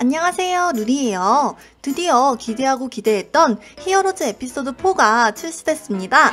안녕하세요, 누리예요. 드디어 기대하고 기대했던 히어로즈 에피소드 4가 출시됐습니다.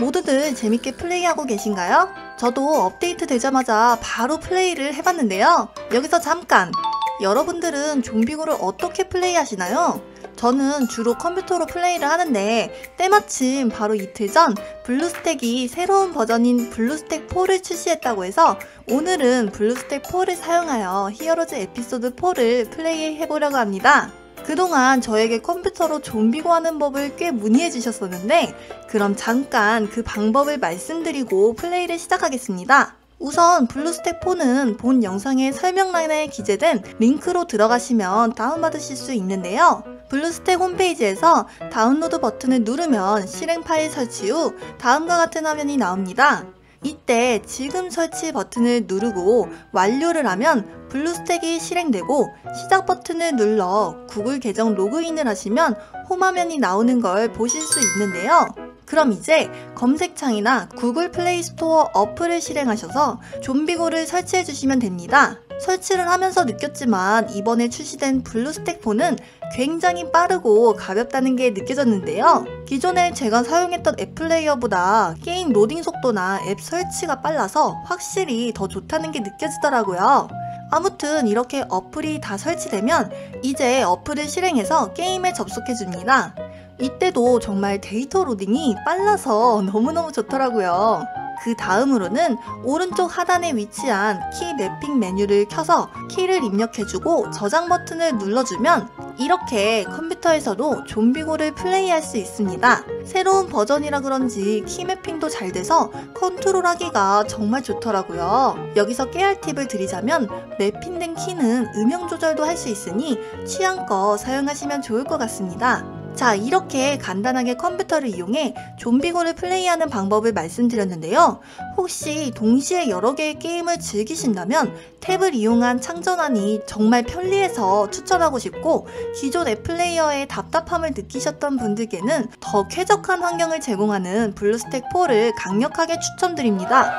모두들 재밌게 플레이하고 계신가요? 저도 업데이트 되자마자 바로 플레이를 해봤는데요. 여기서 잠깐! 여러분들은 좀비고를 어떻게 플레이하시나요? 저는 주로 컴퓨터로 플레이를 하는데 때마침 바로 이틀 전 블루스택이 새로운 버전인 블루스택 4를 출시했다고 해서 오늘은 블루스택 4를 사용하여 히어로즈 에피소드 4를 플레이해보려고 합니다. 그동안 저에게 컴퓨터로 좀비고 하는 법을 꽤 문의해 주셨었는데 그럼 잠깐 그 방법을 말씀드리고 플레이를 시작하겠습니다. 우선 블루스택 4는 본 영상의 설명란에 기재된 링크로 들어가시면 다운받으실 수 있는데요. 블루스택 홈페이지에서 다운로드 버튼을 누르면 실행 파일 설치 후 다음과 같은 화면이 나옵니다. 이때 지금 설치 버튼을 누르고 완료를 하면 블루스택이 실행되고 시작 버튼을 눌러 구글 계정 로그인을 하시면 홈 화면이 나오는 걸 보실 수 있는데요. 그럼 이제 검색창이나 구글 플레이 스토어 어플을 실행하셔서 좀비고를 설치해 주시면 됩니다. 설치를 하면서 느꼈지만 이번에 출시된 블루스택4는 굉장히 빠르고 가볍다는 게 느껴졌는데요. 기존에 제가 사용했던 앱 플레이어보다 게임 로딩 속도나 앱 설치가 빨라서 확실히 더 좋다는 게 느껴지더라고요. 아무튼 이렇게 어플이 다 설치되면 이제 어플을 실행해서 게임에 접속해줍니다. 이때도 정말 데이터 로딩이 빨라서 너무너무 좋더라고요. 그 다음으로는 오른쪽 하단에 위치한 키 매핑 메뉴를 켜서 키를 입력해주고 저장 버튼을 눌러주면 이렇게 컴퓨터에서도 좀비고를 플레이할 수 있습니다. 새로운 버전이라 그런지 키 매핑도 잘 돼서 컨트롤하기가 정말 좋더라고요. 여기서 깨알 팁을 드리자면 매핑된 키는 음영 조절도 할 수 있으니 취향껏 사용하시면 좋을 것 같습니다. 자, 이렇게 간단하게 컴퓨터를 이용해 좀비고를 플레이하는 방법을 말씀드렸는데요. 혹시 동시에 여러 개의 게임을 즐기신다면 탭을 이용한 창전환이 정말 편리해서 추천하고 싶고 기존 앱 플레이어의 답답함을 느끼셨던 분들께는 더 쾌적한 환경을 제공하는 블루스택 4를 강력하게 추천드립니다.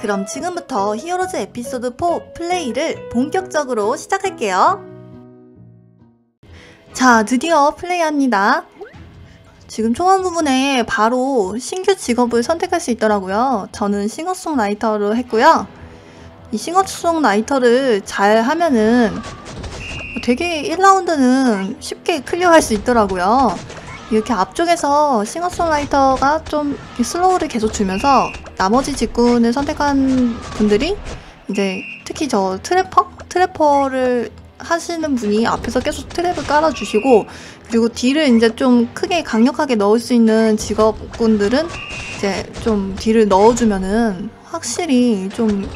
그럼 지금부터 히어로즈 에피소드 4 플레이를 본격적으로 시작할게요. 자, 드디어 플레이합니다. 지금 초반 부분에 바로 신규 직업을 선택할 수 있더라고요. 저는 싱어송라이터로 했고요. 이 싱어송라이터를 잘 하면은 되게 1라운드는 쉽게 클리어할 수 있더라고요. 이렇게 앞쪽에서 싱어송라이터가 좀 슬로우를 계속 주면서 나머지 직군을 선택한 분들이 이제 특히 저 트래퍼? 트래퍼를 하시는 분이 앞에서 계속 트랩을 깔아주시고 그리고 딜을 이제 좀 크게 강력하게 넣을 수 있는 직업군들은 이제 좀 딜을 넣어주면은 확실히 좀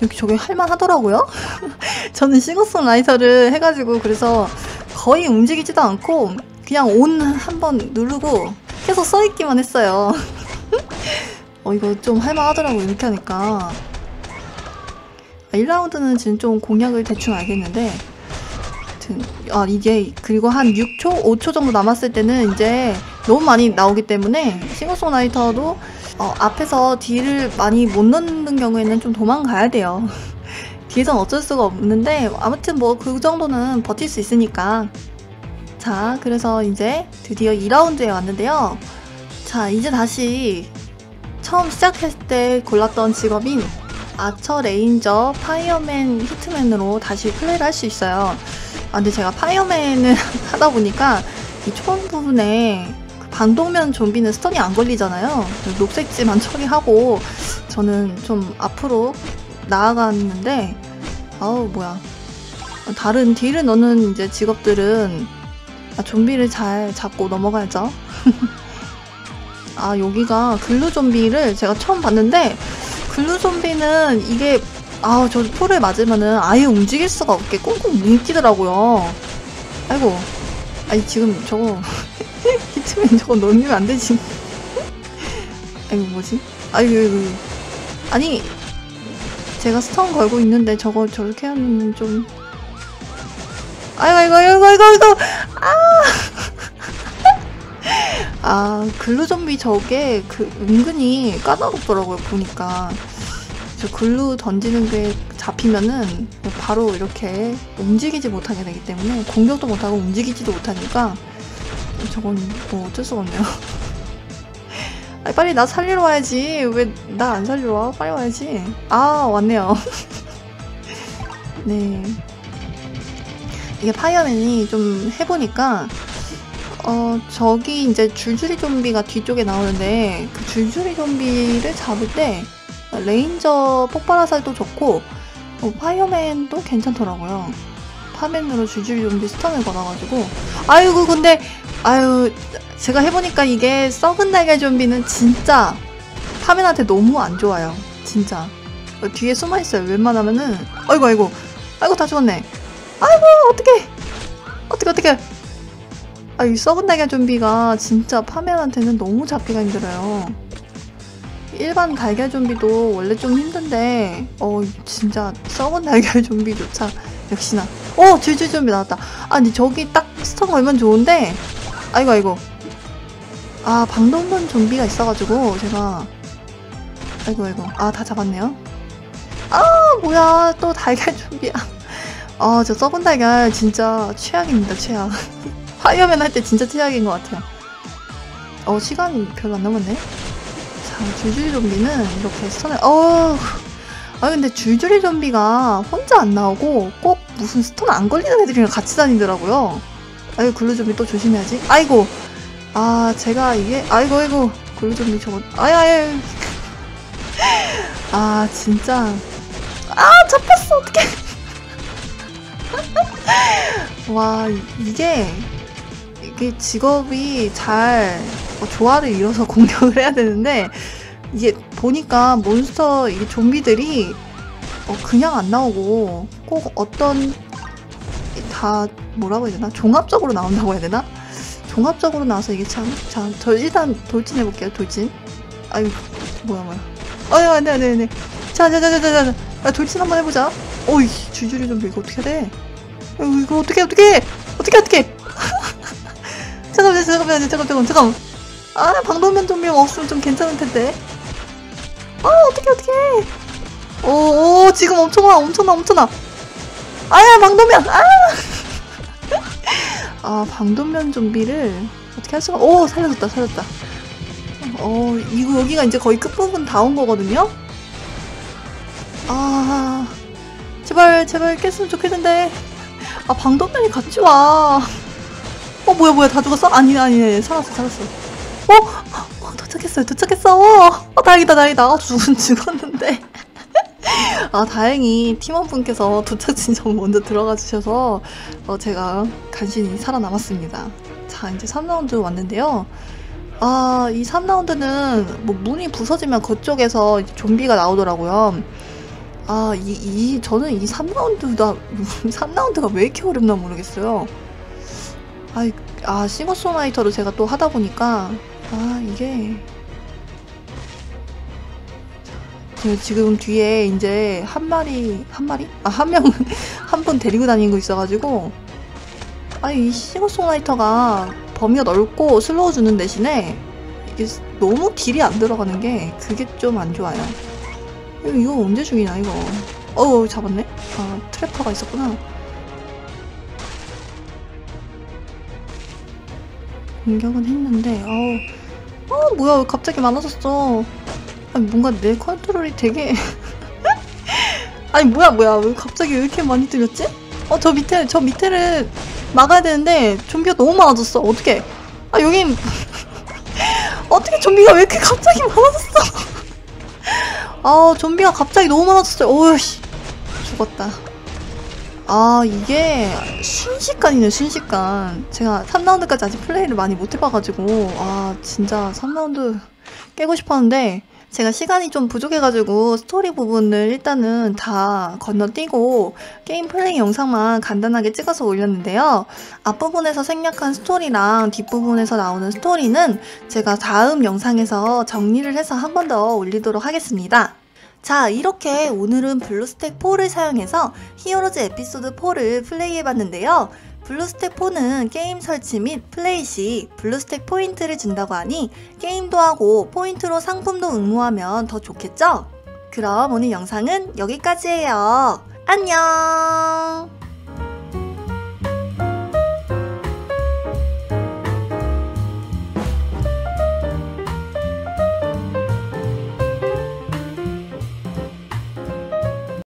이렇게 저게 할만하더라고요. 저는 싱어송라이터를 해가지고 그래서 거의 움직이지도 않고 그냥 온 한번 누르고 계속 써있기만 했어요. 어 이거 좀 할만하더라고 이렇게 하니까 1라운드는 지금 좀 공략을 대충 알겠는데 아 이게 그리고 한 6초? 5초 정도 남았을 때는 이제 너무 많이 나오기 때문에 싱어송라이터도 어, 앞에서 딜을 많이 못 넣는 경우에는 좀 도망가야 돼요 뒤에선 어쩔 수가 없는데 아무튼 뭐 그 정도는 버틸 수 있으니까 자 그래서 이제 드디어 2라운드에 왔는데요 자 이제 다시 처음 시작했을 때 골랐던 직업인 아처, 레인저, 파이어맨, 히트맨으로 다시 플레이를 할 수 있어요. 아, 근데 제가 파이어맨을 하다 보니까 이 초반 부분에 그 반동면 좀비는 스턴이 안 걸리잖아요. 녹색지만 처리하고 저는 좀 앞으로 나아갔는데 아우 뭐야 다른 딜을 넣는 이제 직업들은 아, 좀비를 잘 잡고 넘어가야죠. 아 여기가 글루 좀비를 제가 처음 봤는데 글루 좀비는 이게 아우 저 풀을 맞으면은 아예 움직일 수가 없게 꽁꽁 뭉기더라고요. 아이고. 아니 지금 저거 히트맨 저거 넣으면 안 되지. 아이고 뭐지? 아이고 아니 제가 스턴 걸고 있는데 저거 저렇게 하면 좀. 아이고 아이고 아이고 아이고 아이고. 아! 아 글루 좀비 저게 그 은근히 까다롭더라고요 보니까 저 글루 던지는 게 잡히면은 바로 이렇게 움직이지 못하게 되기 때문에 공격도 못하고 움직이지도 못하니까 저건 뭐 어쩔 수가 없네요. 아니, 빨리 나 살리러 와야지. 왜 나 안 살리러 와? 빨리 와야지. 아, 왔네요. 네. 이게 파이어맨이 좀 해보니까, 어, 저기 이제 줄줄이 좀비가 뒤쪽에 나오는데, 그 줄줄이 좀비를 잡을 때, 레인저 폭발화살도 좋고, 어, 파이어맨도 괜찮더라고요. 파맨으로 줄줄이 좀비 스턴을 걸어가지고, 아이고, 근데, 아유, 제가 해보니까 이게 썩은 날개 좀비는 진짜 파맨한테 너무 안 좋아요. 진짜. 어, 뒤에 숨어 있어요. 웬만하면은 아이고 아이고 아이고 다 죽었네. 아이고 어떡해 어떡해 어떡해. 아 이 썩은 날개 좀비가 진짜 파맨한테는 너무 잡기가 힘들어요. 일반 달걀 좀비도 원래 좀 힘든데 어 진짜 썩은 달걀 좀비조차 역시나. 어 줄줄 좀비 나왔다. 아니 저기 딱 스턴 걸면 좋은데 아이고 아이고. 아 방독면 좀비가 있어가지고 제가 아이고 아이고. 아 다 잡았네요. 아 뭐야 또 달걀 좀비야. 아 저 썩은 달걀 진짜 최악입니다 최악 파이어맨 할 때 진짜 최악인 것 같아요. 어 시간 별로 안 남았네. 자 줄줄이 좀비는 이렇게 스턴을 어우. 아 근데 줄줄이 좀비가 혼자 안 나오고 꼭 무슨 스턴 안 걸리는 애들이랑 같이 다니더라고요. 아이고 글루 좀비 또 조심해야지. 아이고. 아 제가 이게 아이고 아이고. 글루 좀비 저거 아야야 아 진짜. 아 잡혔어. 어떡해. 와 이게 이게 직업이 잘 어, 조화를 이뤄서 공격을 해야 되는데 이게 보니까 몬스터 이게 좀비들이 어, 그냥 안 나오고 꼭 어떤 다 뭐라고 해야 되나? 종합적으로 나온다고 해야 되나? 종합적으로 나와서 이게 참자저 일단 돌진 해 볼게요 돌진. 아유 뭐야 뭐야. 아유 안돼 안돼 안돼. 자자자자자자 자, 돌진 한번 해보자. 어이 줄줄이 좀 이거 어떻게 해야 돼 이거 어떻게 어떻게 어떻게 어떻게 잠깐만 잠깐만 잠깐만 잠깐만 잠깐만 아 방독면 좀비 없으면 좀 괜찮을 텐데 아 어떻게 어떻게 오오 지금 엄청나 엄청나 엄청나 아야 방독면 아 아, 방독면 좀비를 어떻게 할 수가, 오, 살려줬다, 살렸다. 어, 이거 여기가 이제 거의 끝부분 다 온 거거든요? 아, 제발, 제발 깼으면 좋겠는데. 아, 방독면이 같이 와. 어, 뭐야, 뭐야, 다 죽었어? 아니, 아니, 살았어, 살았어. 어, 어 도착했어요, 도착했어. 어, 다행이다, 다행이다. 아, 죽은, 죽었는데. 아 다행히 팀원분께서 도착진 전 먼저 들어가 주셔서 어, 제가 간신히 살아남았습니다. 자 이제 3라운드 왔는데요. 아 이 3라운드는 뭐 문이 부서지면 그쪽에서 좀비가 나오더라고요. 아 이 이 저는 이 3라운드가 3라운드가 왜 이렇게 어렵나 모르겠어요. 아, 아 싱어송라이터를 제가 또 하다 보니까 아 이게 그 지금 뒤에 이제 한 마리 한 마리 아 한 명 한 분 데리고 다니는 거 있어가지고 아이 싱어송라이터가 범위가 넓고 슬로우 주는 대신에 이게 너무 딜이 안 들어가는 게 그게 좀 안 좋아요. 이거 언제 죽이나 이거? 어우 잡았네. 아 트래퍼가 있었구나. 공격은 했는데 어우. 어 뭐야 왜 갑자기 많아졌어. 아니 뭔가 내 컨트롤이 되게 아니 뭐야 뭐야. 왜 갑자기 왜 이렇게 많이 들렸지? 어 저 밑에 저 밑에를 막아야 되는데 좀비가 너무 많아졌어. 어떻게 아 여긴 어떻게 좀비가 왜 이렇게 갑자기 많아졌어? 아 좀비가 갑자기 너무 많아졌어요. 오우씨. 죽었다 아 이게 순식간이네 순식간 제가 3라운드까지 아직 플레이를 많이 못 해봐가지고 아 진짜 3라운드 깨고 싶었는데 제가 시간이 좀 부족해가지고 스토리 부분을 일단은 다 건너뛰고 게임 플레이 영상만 간단하게 찍어서 올렸는데요. 앞부분에서 생략한 스토리랑 뒷부분에서 나오는 스토리는 제가 다음 영상에서 정리를 해서 한 번 더 올리도록 하겠습니다. 자, 이렇게 오늘은 블루스택 4를 사용해서 히어로즈 에피소드 4를 플레이해봤는데요. 블루스택 4는 게임 설치 및 플레이 시 블루스택 포인트를 준다고 하니 게임도 하고 포인트로 상품도 응모하면 더 좋겠죠? 그럼 오늘 영상은 여기까지예요. 안녕!